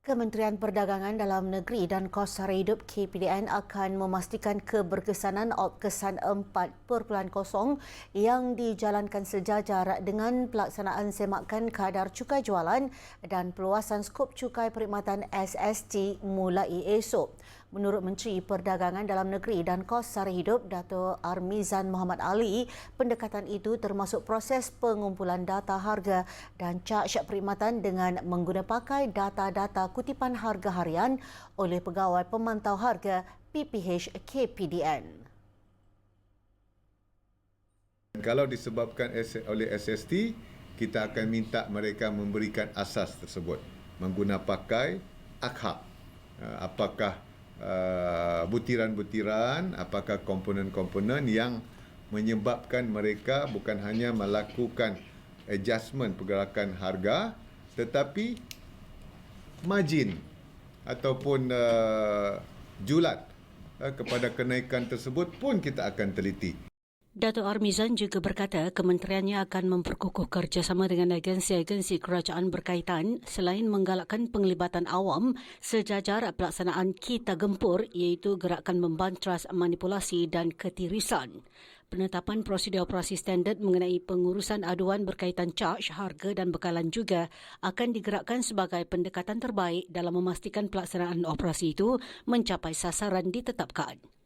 Kementerian Perdagangan Dalam Negeri dan Kos Sara Hidup KPDN akan memastikan keberkesanan Opkesan 4.0 yang dijalankan sejajar dengan pelaksanaan semakan kadar cukai jualan dan peluasan skop cukai perkhidmatan SST mulai esok. Menurut Menteri Perdagangan Dalam Negeri dan Kos Sara Hidup Dato' Armizan Muhammad Ali, pendekatan itu termasuk proses pengumpulan data harga dan caj perkhidmatan dengan mengguna pakai data-data kutipan harga harian oleh Pegawai Pemantau Harga PPH KPDN. Kalau disebabkan oleh SST, kita akan minta mereka memberikan asas tersebut mengguna pakai akhab. Apakah Uh, butiran-butiran apakah komponen-komponen yang menyebabkan mereka bukan hanya melakukan adjustment pergerakan harga tetapi margin ataupun uh, julat uh, kepada kenaikan tersebut pun kita akan teliti. Dato' Armizan juga berkata kementeriannya akan memperkukuh kerjasama dengan agensi-agensi kerajaan berkaitan selain menggalakkan penglibatan awam sejajar pelaksanaan kita gempur iaitu gerakan membantras manipulasi dan ketirisan. Penetapan prosedur operasi standard mengenai pengurusan aduan berkaitan caj, harga dan bekalan juga akan digerakkan sebagai pendekatan terbaik dalam memastikan pelaksanaan operasi itu mencapai sasaran ditetapkan.